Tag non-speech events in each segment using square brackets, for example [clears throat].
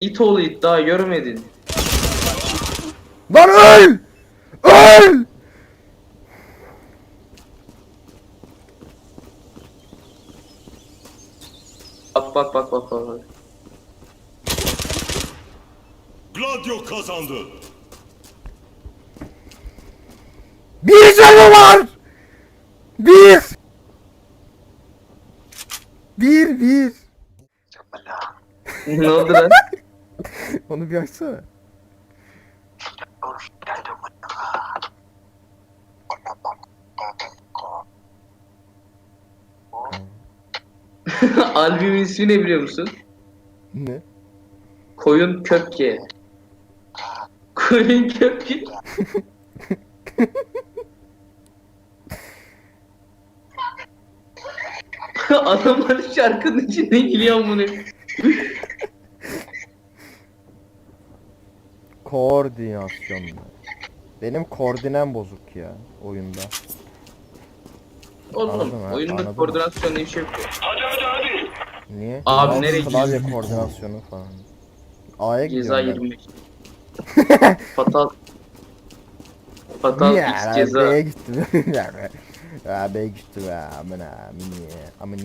İt oğlu it daha görmedin. Lan öl! Öl! Bak bak bak bak bak. bak. Gladio kazandı. Bir canı var! Bir! Bir, bir. ne oldu lan? [laughs] [laughs] Onu bir açsana. [laughs] Albümün ismi ne biliyor musun? Ne? Koyun köpke. Koyun köpke. [laughs] Adamlar şarkının içinde geliyor bunu. Koordinasyon. Benim koordinem bozuk ya oyunda. Oğlum Anladım ha, oyunda anladım. koordinasyon diye bir şey yok. Niye? Abi Mouse nereye Klavye gidiyorsun? koordinasyonu falan. A'ya Ceza gidiyorum [laughs] 25. Fatal. Fatal Ya, X ceza. B'ye gittim. [laughs] ya B'ye gittim ya. Amına amına amına.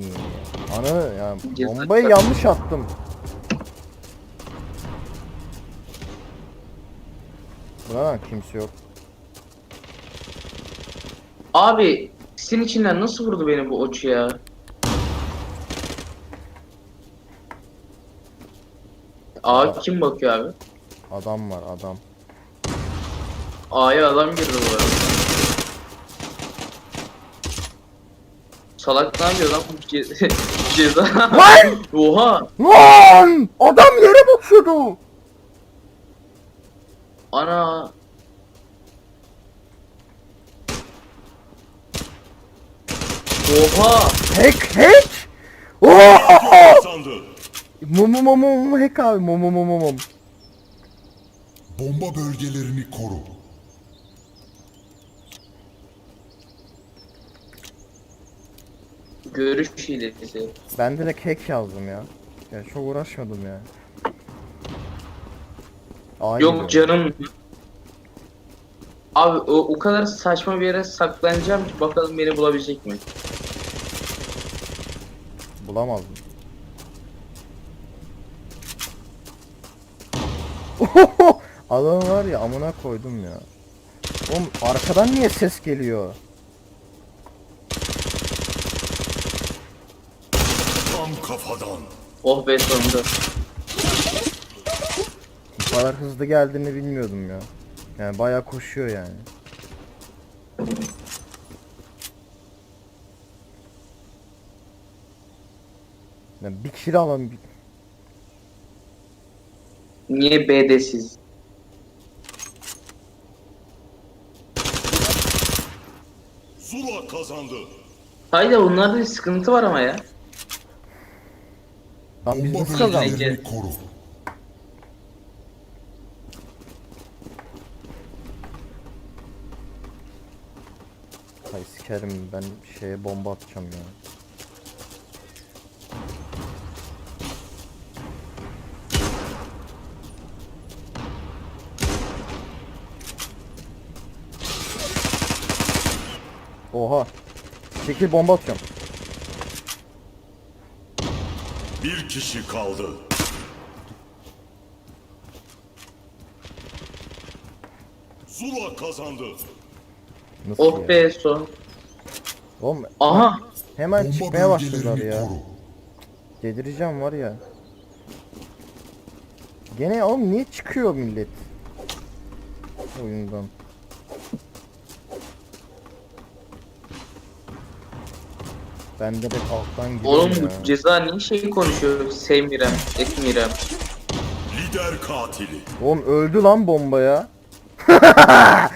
Ana ya Ceza- bombayı yanlış attım. Buna kimse yok. Abi senin içinden nasıl vurdu beni bu oç ya? A kim bakıyor abi? Adam var adam. A'ya adam girdi bu arada. Salak ne yapıyor lan bu ce- [laughs] ceza? Lan! Oha! Lan! Adam yere bakıyordu. Ana! Oha! Hack hack! Oha! Kazandı. Mumu mumu mumu hack abi mumu mumu mumu. Bomba bölgelerini koru. Görüş hilesi. Ben direkt hack yazdım ya. Ya çok uğraşmadım ya. Aa, Yok canım. Abi o, o kadar saçma bir yere saklanacağım ki bakalım beni bulabilecek mi? Bulamazdım. [laughs] Adam var ya amına koydum ya. Oğlum arkadan niye ses geliyor? Tam kafadan. Oh be sonunda. Bu kadar hızlı geldiğini bilmiyordum ya. Yani bayağı koşuyor yani. Ya bir kilo alalım. bir- Niye B'desiz? Zula kazandı. Hayda bunlarda bir sıkıntı var ama ya. Lan biz Bomba nasıl kazandık? Sikerim ben şeye bomba atacağım ya. Oha. Çekil bomba atıyorum. Bir kişi kaldı. Zula kazandı. Nasıl Oh ya? be son. Oğlum Aha! hemen Bomba çıkmaya başladılar bölgelerini ya. koru. Delireceğim var ya. Gene oğlum niye çıkıyor millet? Oyundan. Ben de alttan gidiyorum Oğlum ya. ceza niye şey konuşuyor? Sevmirem, etmirem. Lider katili. Oğlum öldü lan bomba ya. [laughs]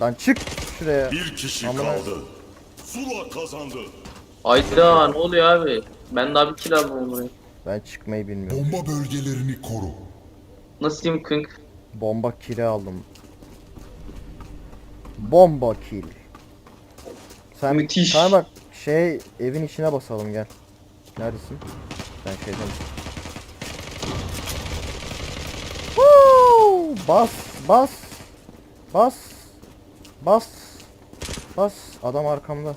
lan çık şuraya. Bir kişi Amına- kaldı. Zula kazandı. Ayda ne oluyor abi? Ben daha bir kill burayı. Ben çıkmayı bilmiyorum. Bomba bölgelerini koru. Nasıl diyeyim kınk? Bomba kill'i aldım. Bomba kill. Sen Müthiş. Sana bak şey evin içine basalım gel. Neredesin? Ben şeyden... Woo! Bas, bas, bas, bas, bas. Adam arkamda.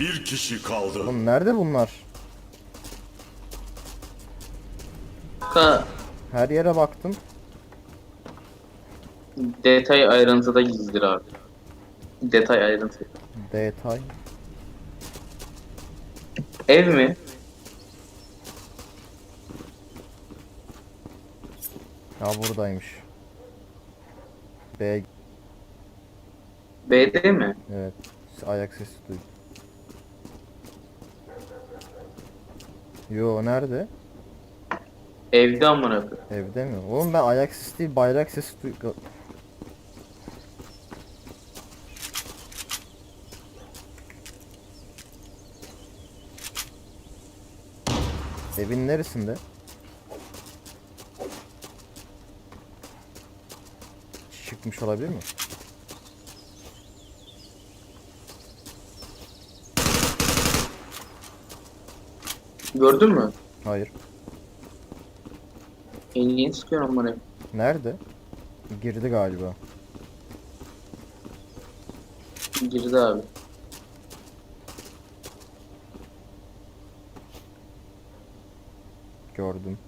Bir kişi kaldı. Oğlum nerede bunlar? Ka Her yere baktım. detay ayrıntıda gizlidir abi. Detay ayrıntı. Detay. Ev mi? Ya buradaymış. B B'de mi? evet. Ayak sesi duydum. Yo nerede? Evde amına koyayım. Evde mi? Oğlum ben ayak sesi değil bayrak sesi duydum. Evin neresinde? Çıkmış olabilir mi? Gördün mü? Hayır. En iyi sıkıyorum koyayım. Nerede? Girdi galiba. Girdi abi. Gördüm.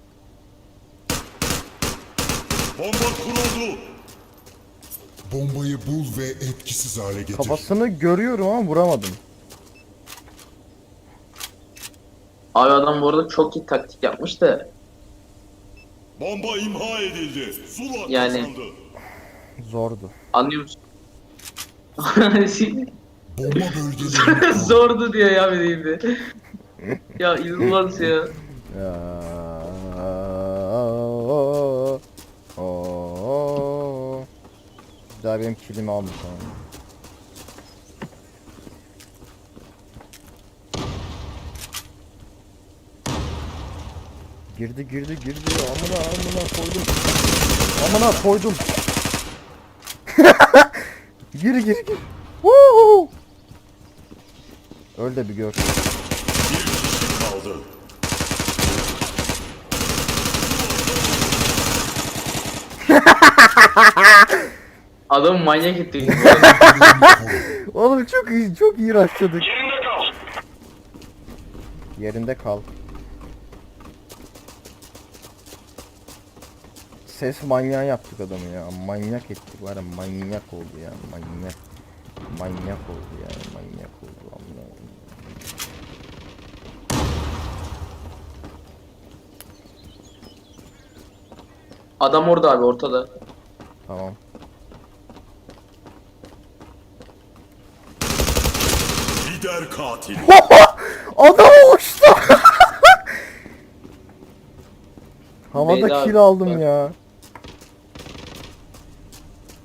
Bomba kuruldu. Bombayı bul ve etkisiz hale getir. Kafasını görüyorum ama vuramadım. Abi adam bu arada çok iyi taktik yapmış da Bomba imha edildi. Zula Yani- kazandı. Zordu. anlıyor musun? [laughs] Bomba bölgelerini [laughs] koru. Zordu diyor ya bir de. ya inanılmaz ya. Ya. Daha benim kilimi almış tamam. Girdi girdi girdi amına amına koydum. Amına koydum. [laughs] gir gir gir. Woo! Öl de bir gör. Kaldı. [laughs] Adam manyak etti. [laughs] Oğlum çok iyi çok iyi rushladık. Yerinde kal. Ses manyağı yaptık adamı ya. Manyak ettik var ya manyak oldu ya. Manyak. Manyak oldu ya. Manyak oldu. Koyayım. Adam orada abi ortada. Tamam. Lider katil. Adam uçtu. [laughs] Havada Beyler, kill aldım bak. ya.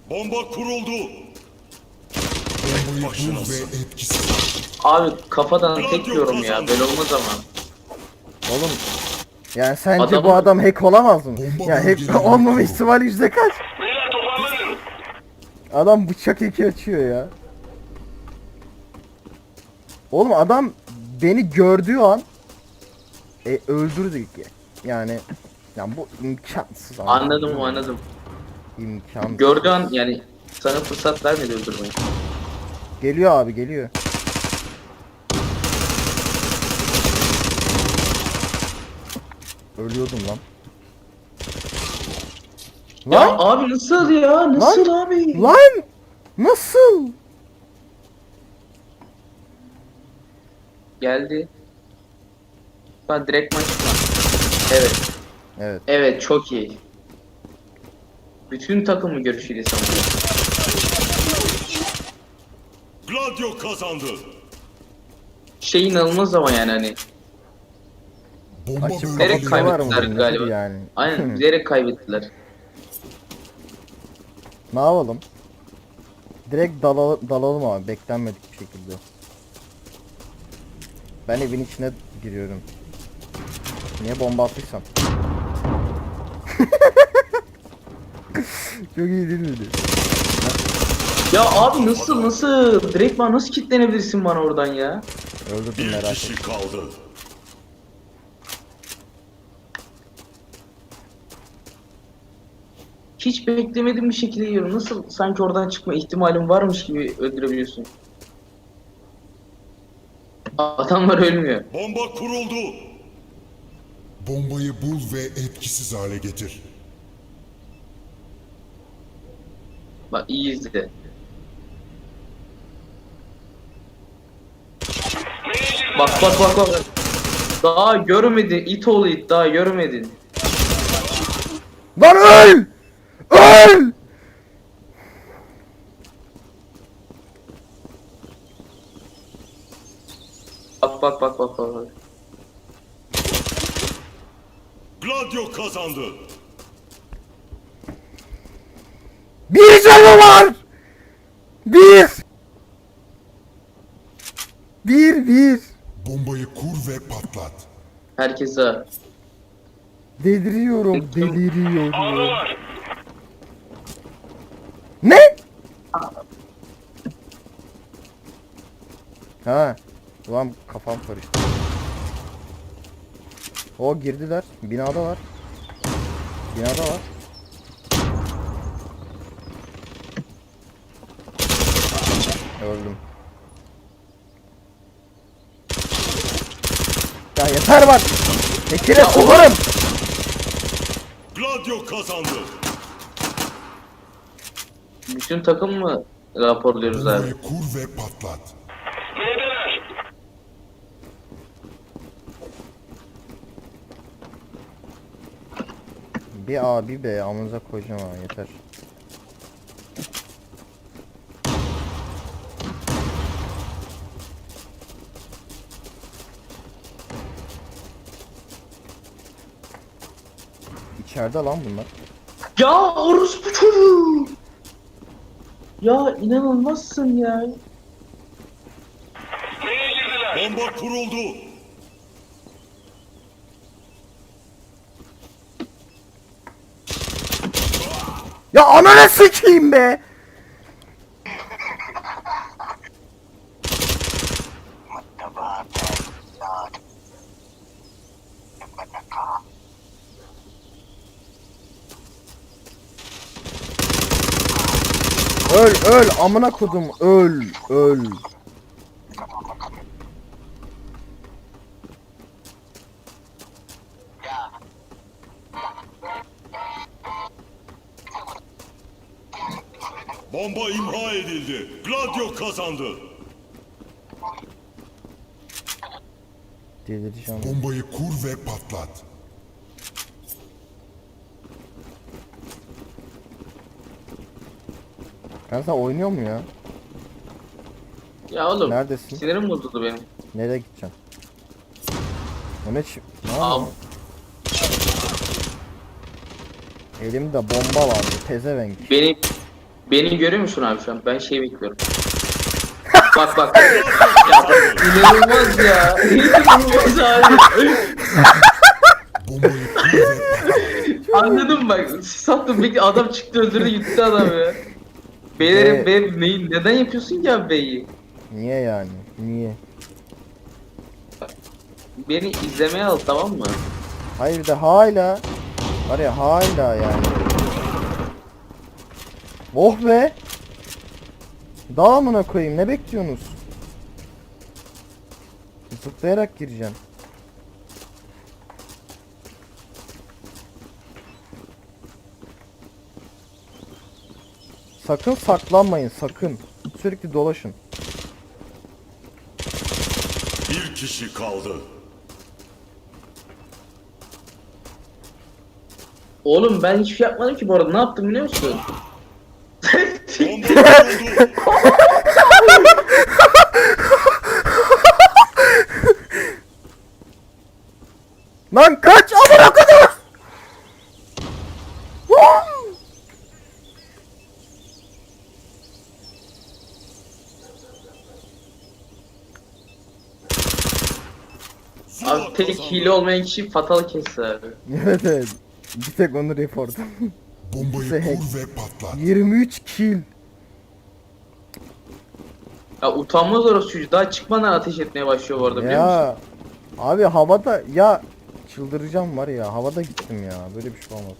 Bomba kuruldu. Başınasın. Abi kafadan tek diyorum ya böyle olmaz ama. Oğlum yani sence Adamın- bu adam hack olamaz mı? Bomba ya hack bölgelerini olmama koru. ihtimali yüzde kaç? Adam bıçak eki açıyor ya. Oğlum adam beni gördüğü an e, öldürdü ki. Yani yani bu imkansız. Anladım anladım. İmkan. Gördüğü an yani sana fırsat vermedi öldürmeye. Geliyor abi geliyor. Ölüyordum lan. Ya Lan abi nasıl ya? Nasıl abi? lan nasıl? Geldi. Ben direkt maç Evet. Evet. Evet çok iyi. Bütün takımı görüşüyle sanırım. Gladio kazandı. Şey inanılmaz ama yani hani. Bomba Açıp Direkt mı kaybettiler galiba. Yani? Aynen [laughs] bilerek kaybettiler. Ne yapalım? Direkt dala- dalalım abi beklenmedik bir şekilde. Ben evin içine giriyorum. Niye bomba attıysam? Çok iyi değil miydi? Ya abi nasıl nasıl? Direkt bana nasıl kitlenebilirsin bana oradan ya? Öldürdüm Bir merak kişi etme. kaldı. Hiç beklemediğim bir şekilde yiyorum. Nasıl sanki oradan çıkma ihtimalim varmış gibi öldürebiliyorsun? Adamlar ölmüyor. Bomba kuruldu. Bombayı bul ve etkisiz hale getir. Bak iyi izle. Bak bak bak bak. Daha görmedin. it oğlu it daha görmedin. Lan öl! Öl! Bak bak bak bak. Gladio kazandı. Bir canı var! Bir! Bir bir! Bombayı kur ve patlat. Herkese. Deliriyorum, deliriyorum. Ne? Ha, ulan kafam karıştı. O girdiler, binada var. Binada var. Öldüm. Ya yeter bak. Tekire sokarım. Gladio kazandı. Bütün takım mı raporluyoruz abi? Bombayı kur ve patlat. Bir A bir B amınıza koyacağım ha yeter. İçeride lan bunlar. Ya orospu çocuğu. Ya inanılmazsın ya. Bomba kuruldu. Ya ananı sıçayım be! Öl öl amına kodum öl öl. Bomba imha edildi. Gladio kazandı. Delireceğim. Bombayı kur ve patlat. Ben sen oynuyor mu ya? Ya oğlum. Neredesin? Sinirim bozuldu benim. Nereye gideceğim? Al. yapıyorsun? Elimde bomba vardı pezevenk. Beni beni görüyor musun abi şu an? Ben şey bekliyorum. Bak bak. ya, inanılmaz ya. İnanılmaz abi. Anladım bak. Sattım bekle adam çıktı öldürdü gitti adam ya. Beylerim Ee, be neyi neden yapıyorsun ki abi beyi? Niye yani? Niye? Beni izlemeye al tamam mı? Hayır de hala var ya hala yani. Oh be. Daha amına koyayım ne bekliyorsunuz? Zıplayarak gireceğim. Sakın saklanmayın sakın. Sürekli dolaşın. Bir kişi kaldı. Oğlum ben hiçbir şey yapmadım ki bu arada. Ne yaptım biliyor musun? [laughs] [laughs] Bomba. Lan kaç amına. Zula abi tek hile olmayan kişi fatal kesti abi. Evet evet. Bir tek onu report. Bombayı Zek. kur ve patlat. 23 kill. Ya utanmaz orası çocuğu. Daha çıkmadan ateş etmeye başlıyor bu arada biliyor musun? Ya abi havada ya çıldıracağım var ya havada gittim ya böyle bir şey olmaz.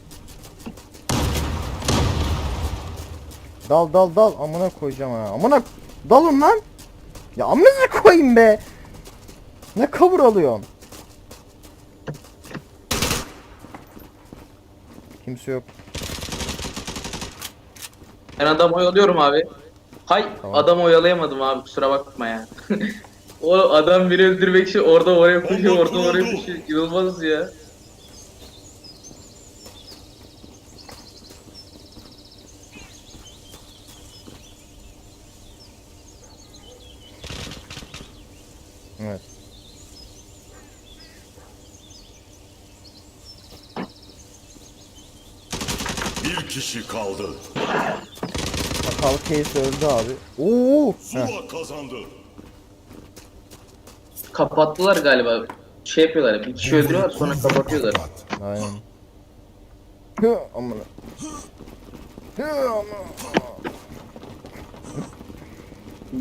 Dal dal dal amına koyacağım ha. Amına dalın lan. Ya amına koyayım be. Ne cover alıyorsun? Kimse yok. Ben adam oyalıyorum abi. Hay Tamam. adam oyalayamadım abi kusura bakma ya. [laughs] o adam biri öldürmek için orada oraya koşuyor orada oraya koşuyor. İnanılmaz ya. Evet. Bir kişi kaldı. Case öldü abi. Oo. Zula kazandı. Kapattılar galiba. Şey yapıyorlar bir kişi öldürüyorlar sonra kapatıyorlar. Aynen. Hı amına. Hı amına.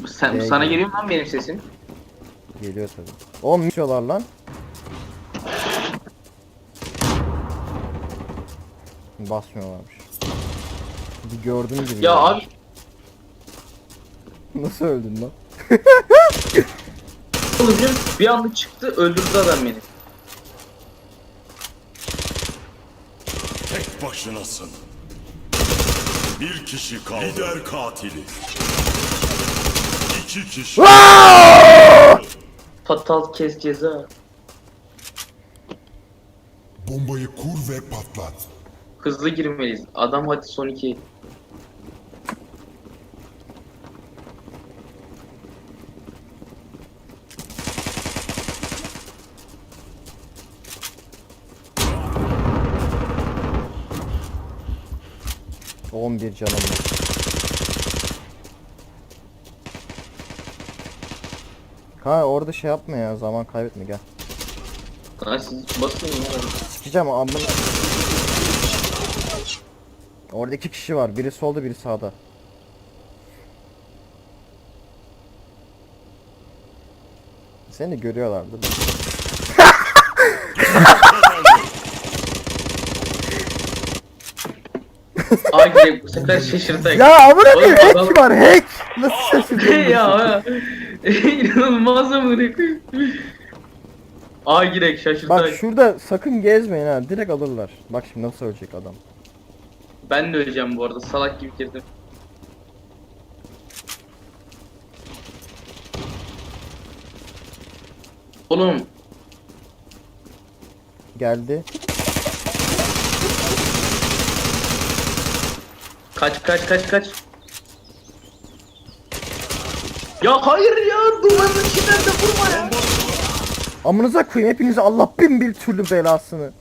Sen, Şey sana geliyor mu lan benim sesim? Geliyor tabii. Oğlum ne yapıyorlar lan? Basmıyorlarmış. Bir gördüm gibi. Ya abi Nasıl öldün lan? kılıcım bir anda çıktı öldürdü adam beni. Tek başınasın. Bir kişi kaldı. Lider katili. İki kişi. Fatal kes ceza. Bombayı kur ve patlat. Hızlı girmeliyiz. Adam hadi son iki. On bir canım var. Ha orada şey yapma ya zaman kaybetme gel. Lan siz basın ya. Sikeceğim amına. Orada iki kişi var. Biri solda biri sağda. Seni görüyorlardı. Girek bu sefer şaşırtak. Ya amına koyayım Oğlum, hack adam- var hack. Nasıl [laughs] şaşırdın? ya. [laughs] İnanılmaz amına koyayım. Ay girek. Bak şurada sakın gezmeyin ha. Direkt alırlar. Bak şimdi nasıl ölecek adam. Ben de öleceğim bu arada salak gibi girdim. Oğlum Geldi. Kaç kaç kaç kaç. Ya hayır ya duvarın içinden de vurma ya. Amınıza koyayım hepinize Allah bin bir türlü belasını.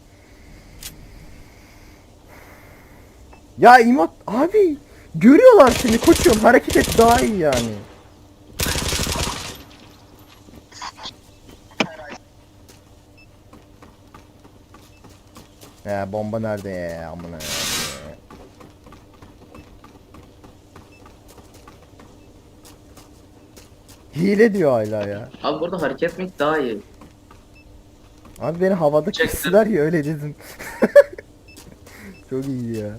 Ya İmat abi görüyorlar seni koçum hareket et daha iyi yani. Ya bomba nerede ya amına ya. Hile diyor hala ya. Abi burada hareket etmek daha iyi. Abi beni havada Çektim. kestiler ya öyle dedim. [laughs] Çok iyi ya.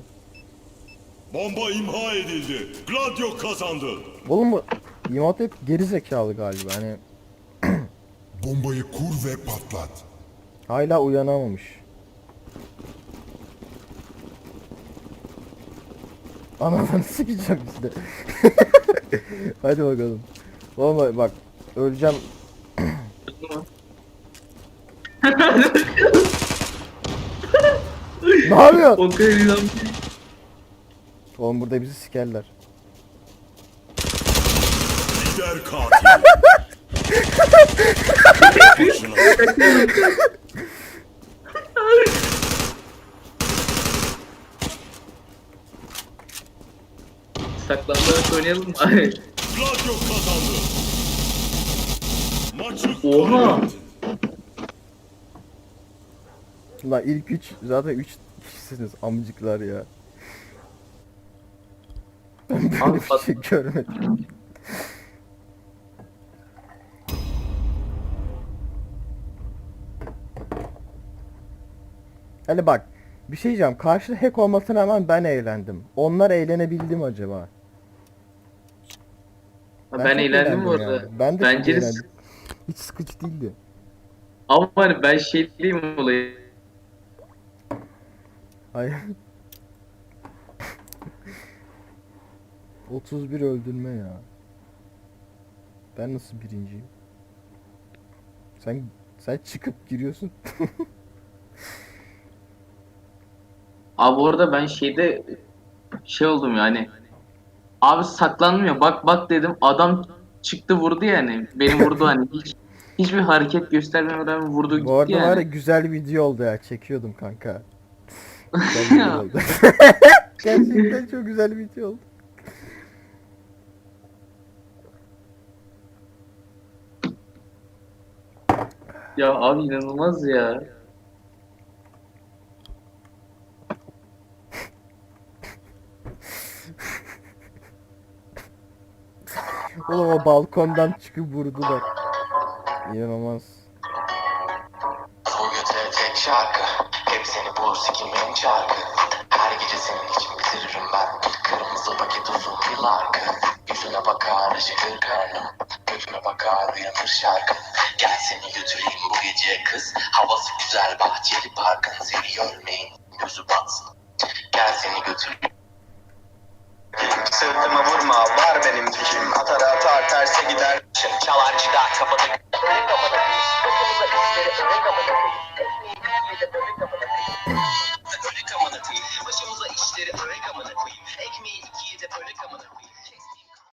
Bomba imha edildi. Gladio kazandı. Oğlum bu İmat hep geri zekalı galiba hani [clears throat] Bombayı kur ve patlat. hala uyanamamış. Ananı sikeceğim işte. [laughs] Hadi bakalım. Oğlum bak öleceğim. [laughs] ne yapıyorsun? o kadar inan. Oğlum burada bizi sikerler. Lider katil. Saklanmadan oynayalım mı? [laughs] Gladio kazandı. Maçı Oha. Lan ilk üç zaten üç kişisiniz amcıklar ya. Ben böyle Abi bir bak- şey görmedim. Hani bak bir şey diyeceğim. Karşıda hack olmasına rağmen ben eğlendim. Onlar eğlenebildi mi acaba? Ben, çok eğlendim arada. yani. Ben de Bence çok eğlendim. Hiç sıkıcı değildi. Ama hani ben şey diyeyim olayı. Hayır. [laughs] 31 öldürme ya. Ben nasıl birinciyim? Sen sen çıkıp giriyorsun. Abi orada ben şeyde şey oldum yani. Abi saklanmıyor. Bak bak dedim. Adam çıktı vurdu yani. Beni vurdu hani hiç hiçbir hareket göstermemeden vurdu gitti Bu arada yani. var ya güzel video oldu ya. Çekiyordum kanka. [laughs] Güzel video oldu. [laughs] Gerçekten çok güzel video oldu. Ya abi inanılmaz ya. Oğlum o balkondan çıkıp vurdular. İnanılmaz. Bu götüre tek şarkı. Hep seni bulur sikimin çarkı. Her gece senin için bitiririm ben. Kırmızı paket uzun bir larkı. Yüzüne bakar acıkır karnım Gözüme bakar uyanır şarkı. Gel seni götüreyim bu gece kız. Havası güzel bahçeli parkın Seni görmeyin. Gözü batsın. Gel seni götüreyim Sırtıma vurma var benim dişim. Atar atar terse gider. Çalar çıkar kafada Öyle kamana değil, başımıza işleri öyle